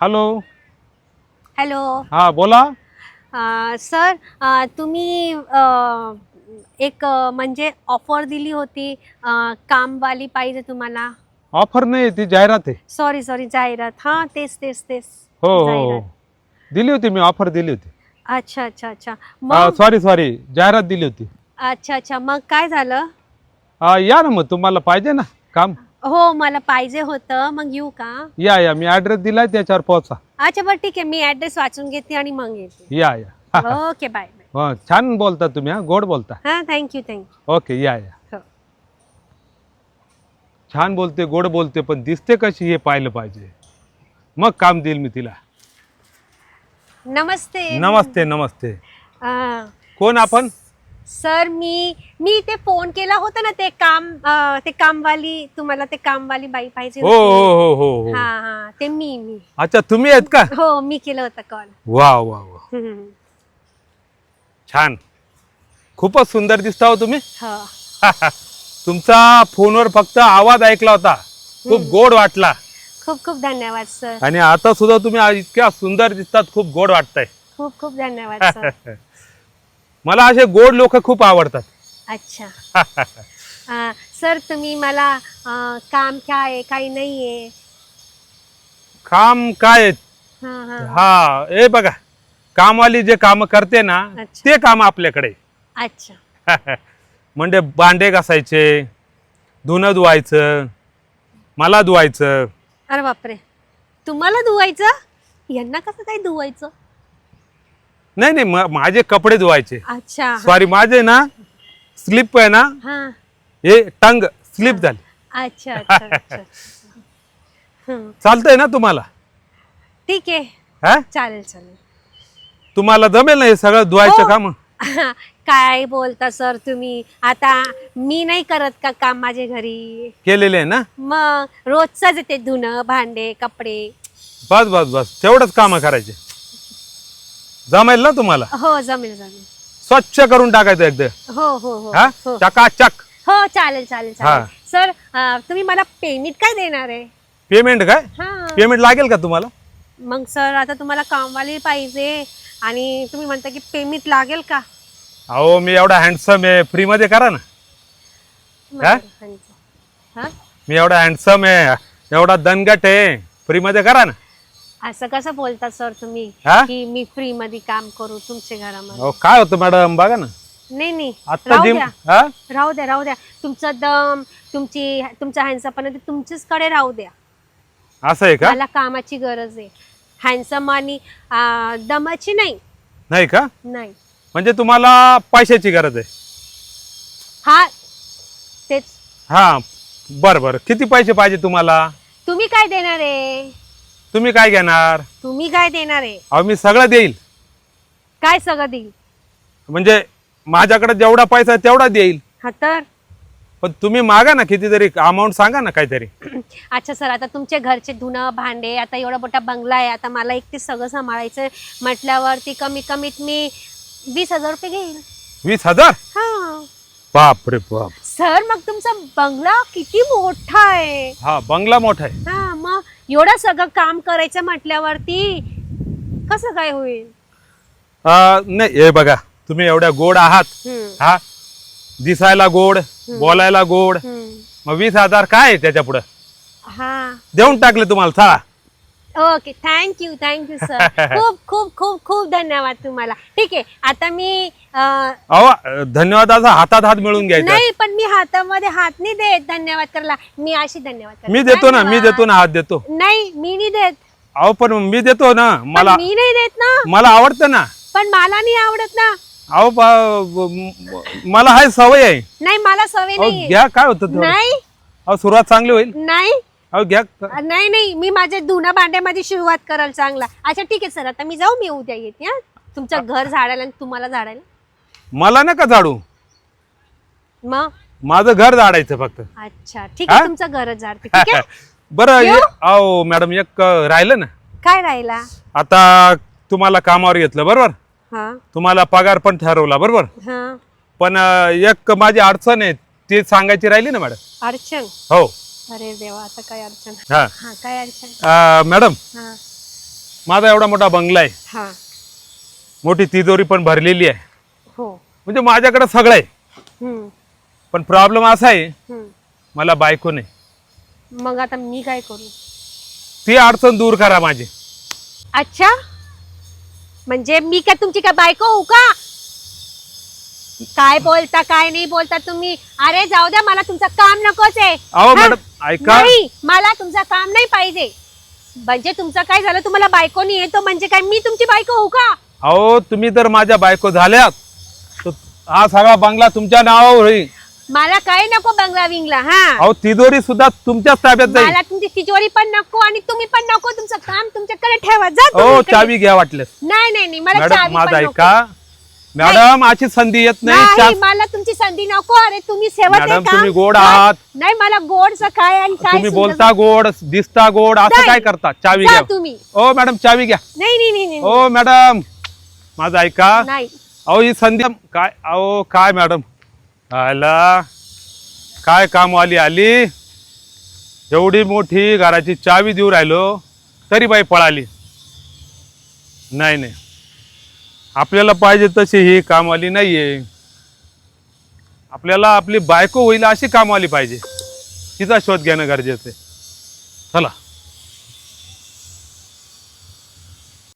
Hello hello हा बोला. अ, sir अ, तुम्ही अ, एक अ, म्हणजे ऑफर दिली होती अ, कामवाली पाहिजे तुम्हाला. ऑफर नाही ती जाहिरात आहे. सॉरी सॉरी जाहिरात. हां तेच तेच तेच. हो हो हो. जाहिरात. दिली होती मी ऑफर दिली होती. अच्छा अच्छा अच्छा. मग सॉरी सॉरी जाहिरात दिली होती. अच्छा अच्छा. मग काय झालं? हा, या ना मग तुम्हाला पाहिजे ना काम. हो मला पाहिजे होतं. मग येऊ का? या या. मी ऍड्रेस दिलाय त्याच्यावर पोहोचा. अच्छा बरं ठीक आहे. मी ऍड्रेस वाचून घेते आणि मग येते. या या. ओके बाय बाय हो, छान बोलता तुम्ही हा. गोड बोलता. हां थँक्यू थँक्यू ओके या या. हो. छान बोलते गोड बोलते पण दिसते कशी हे पाहिलं पाहिजे. मग काम देईल मी तिला. नमस्ते. नमस्ते नमस्ते. अ, कोण आपण? सर मी मी ते फोन केला होता ना ते काम अ, ते कामवाली तुम्हाला ते कामवाली बाई पाहिजे हो होती. हो हो हो हो. हा हा ते मी मी. अच्छा तुम्ही आहेत का? हो मी केलं होतं कॉल वा वा वा. छान. खूपच सुंदर दिसता हो तुम्ही. हो. तुमचा फोनवर फक्त आवाज ऐकला होता. खूप गोड वाटला. खूप खूप धन्यवाद सर. आणि आता सुद्धा तुम्ही इतक्या सुंदर दिसतात खूप गोड वाटतंय. खूप खूप धन्यवाद सर. मला असे गोड लोक खूप आवडतात. अच्छा. अ, सर तुम्ही मला अ, काम काय आहे काही नाही आहे काम काय? हा हा. हा हे बघा. कामवाली जे काम करते ना अच्छा. ते काम आपल्याकडे. अच्छा. म्हणजे भांडे घासायचे धुणं धुवायचं मला धुवायचं. अरे बापरे. तुम्हाला धुवायचं? यांना कसं काय धुवायचं? नाही नाही म- माझे कपडे धुवायचे. अच्छा. सॉरी माझे ना स्लिप आहे ना हा. हे टंग स्लिप झाली. अच्छा अच्छा अच्छा. हं, चालतंय ना तुम्हाला? ठीक आहे. हा? चालेल चालेल. तुम्हाला जमेल ना हे सगळं धुवायचं हो. काम? काय बोलता सर तुम्ही? आता मी नाही करत का काम माझ्या घरी? केलेले आहे ना? मग रोजच येते धुणं भांडे कपडे. बस बस बस. तेवढंच काम करायचे. जमेल ना तुम्हाला? हो जमेल जमेल. स्वच्छ करून टाकायचं एकदा. हो हो हो. हा? हो. चकाचक. हो चालेल चालेल. चालेल. सर अं, तुम्ही मला पेमेंट काय देणार आहे? पेमेंट काय? हा. पेमेंट लागेल का तुम्हाला? मग सर आता तुम्हाला कामवाली पाहिजे आणि तुम्ही म्हणता की पेमेंट लागेल का? अहो मी एवढा हँडसम आहे. फ्री मध्ये करा ना. हा? हा? मी एवढा हँडसम आहे. एवढा दणगट आहे. फ्री मध्ये करा ना. असं कसं बोलता सर तुम्ही? हा? की मी फ्री मध्ये काम करू तुमच्या घरामध्ये. अहो काय होतं मॅडम बघा ना. नाही नाही. आता राहू जिम द्या. हा? राहू द्या राहू द्या. तुमचा दम तुमची तुमचा हँडसम ते तुमच्याच कडे राहू द्या. असं आहे का? मला कामाची गरज आहे. हँडसम आणि दमाची नाही. नाही का? नाही. म्हणजे तुम्हाला पैशाची गरज आहे. हा तेच. हा बरं बरं. किती पैसे पाहिजे तुम्हाला? तुम्ही काय देणार आहे? तुम्ही काय घेणार? तुम्ही काय देणार आहे? अहो मी सगळं देईल. काय सगळं देईल? म्हणजे माझ्याकडे जेवढा पैसा आहे तेवढा देईल. हा तर? पण तुम्ही मागा ना कितीतरी अमाऊंट सांगा ना काहीतरी. अच्छा सर आता तुमचे घरचे धुणं भांडे आता एवढा मोठा बंगला आहे. आता मला एक ते सगळं सांभाळायचं म्हटल्यावरती कमी कमीत मी वीस हजार रुपये घेईल. वीस हजार? हा. बाप रे बाप. सर मग तुमचा बंगला किती मोठा आहे? हा बंगला मोठा आहे. हा. एवढं सगळं काम करायचं म्हटल्यावरती कसं काय होईल? अं, नाही हे बघा तुम्ही एवढ्या गोड आहात. हम्म, हा? दिसायला गोड बोलायला गोड. हम्म. मग वीस हजार काय आहे त्याच्या पुढं हा. देऊन टाकले तुम्हाला चला. ओके थँक्यू थँक्यू सर खूप खूप खूप खूप धन्यवाद तुम्हाला. ठीक आहे आता मी अं, अहो धन्यवादाचा हातात हात मिळून घ्यायचा. नाही पण मी हातामध्ये हात नाही देत धन्यवाद करायला. मी अशी धन्यवाद करते. मी देतो ना मी धन्यवाद. देतो ना हात देतो. नाही मी नाही देत. अहो पण मी देतो ना पण मला मी नाही देत ना. मला आवडतं ना. पण मला नाही आवडत ना. अहो ब- मला हाय सवय आहे. नाही मला सवय अहो नाही घ्या काय होतं थोडं? नाही. अहो सुरुवात चांगली होईल. नाही. अहो घ्या. नाही नाही मी माझ्या धुणं भांड्यामध्ये सुरुवात कराल चांगला. अच्छा ठीक आहे सर आता मी जाऊ मी उद्या येते हा. तुमचं घर झाडायला आणि तुम्हाला झाडायला. मला नका झाडू. मग? माझं घर झाडायचं फक्त. अच्छा ठीक हा? आहे तुमचं घर झाडते ठीक आहे? बरं येऊ? ये- अहो मॅडम एक अं, राहिलं ना? काय राहिला? आता तुम्हाला कामावर घेतलं बरोबर? हा. तुम्हाला पगार पण ठरवला बरोबर? हा. पण अं, एक माझी अडचण आहे ती सांगायची राहिली ना मॅडम? अडचण? हो. अरे देवा आता काय अडचण? हा. हा काय अडचण? अं, मॅडम हा. माझा एवढा मोठा बंगला आहे. हा. मोठी तिजोरी पण भरलेली आहे. हो. म्हणजे माझ्याकडे सगळं आहे. हम्म, पण प्रॉब्लेम असा आहे हम्म. मला बायको नाही. मग आता मी काय करू? ती अडचण दूर करा माझी. अच्छा? म्हणजे मी काय तुमची काय बायको होऊ का? काय बोलता काय नाही बोलता तुम्ही? अरे जाऊ द्या मला तुमचं काम नकोच आहे. अहो हा? मॅडम ऐका. नाही मला तुमचं काम नाही पाहिजे. म्हणजे तुमचं काय झालं? तुम्हाला बायको नाही येतो म्हणजे काय? मी तुमची बायको होऊ का? अहो तुम्ही जर माझ्या बायको झाल्यात तर हा सगळा बंगला तुमच्या नावावर होईल. मला काय नको बंगला विंगला हा? अहो तिजोरी सुद्धा तुमच्याच ताब्यात जाईल. मला तुमची तिजोरी पण नको आणि तुम्ही पण नको तुमचं काम तुमच्याकडे ठेवा. जा हो तुम्ही इकडे. चावी घ्या वाटल्यास. नाही नाही नाही मला मॅडम चावी माझं पण नको. ऐका मॅडम अशी संधी येत नाही. मला तुमची संधी नको. अरे तुम्ही आहे मॅडम, का? तुम्ही गोड आहात. नाही मला गोडचं काय आणि काय तुम्ही सुंदर- बोलता गोड दिसता गोड असं नाही. काय करता? चावी जा घ्या. तुम्ही. ओ मॅडम चावी घ्या. नाही नाही नाही नाही. ओ मॅडम माझं ऐका. नाही. अहो ही संधी काय अहो काय मॅडम? आला काय कामवाली आली? एवढी मोठी घराची चावी देऊ राहिलो तरी बाई पळाली. नाही नाही. आपल्याला पाहिजे तशी ही काम आली नाहीये. आपल्याला आपली बायको होईल अशी कामवाली पाहिजे. तिचा शोध घेणं गरजेचं आहे. चला.